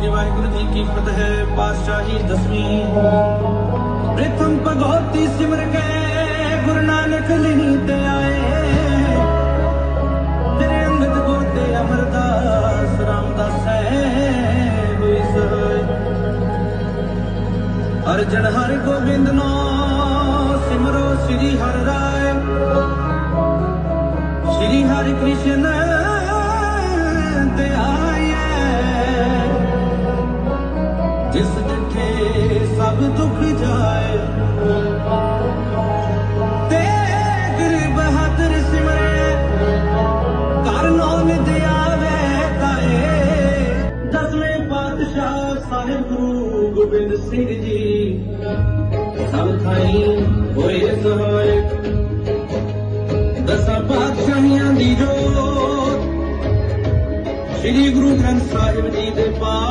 ਸ੍ਰੀ ਵਾਹਿਗੁਰੂ ਜੀ ਕੀ ਫਤਿਹ, ਪਾਤਸ਼ਾਹੀ ਦਸਵੀਂ। ਪ੍ਰਥਮ ਭਗਵਤੀ ਸਿਮਰ ਕੇ ਗੁਰੂ ਨਾਨਕ ਲਿਣੀ ਤੇ ਆਏ। ਤੇਰੇ ਅੰਗਦ ਗੁਰ ਤੇ ਅਮਰਦਾਸ ਰਾਮਦਾਸ ਹੈ ਹੋਈ ਸਹਾਇ ਅਰਜਨ ਹਰਿ ਗੋਬਿੰਦ ਨੋ ਸਿਮਰੋ, ਸ੍ਰੀ ਹਰਿ ਰਾਏ। ਸ੍ਰੀ ਹਰਿ ਕ੍ਰਿਸ਼ਨ ਸਭ ਦੁੱਖ ਜਾਏ। ਤੇ ਗੁਰ ਬਹਾਦਰ ਸਿਮਰੇ ਕਰ ਨਾਮ ਦੇ ਤਾਏ। ਦਸਵੇਂ ਪਾਤਸ਼ਾਹ ਸਾਹਿਬ ਗੁਰੂ ਗੋਬਿੰਦ ਸਿੰਘ ਜੀ। ਸਭ ਥਾਈ ਹੋਏ ਸਹਾਇ ਦਸਾਂ ਪਾਤਸ਼ਾਹੀਆਂ ਦੀ ਜੋਤ। ਸ੍ਰੀ ਗੁਰੂ ਗ੍ਰੰਥ ਸਾਹਿਬ ਜੀ ਦੇ ਪਾਠ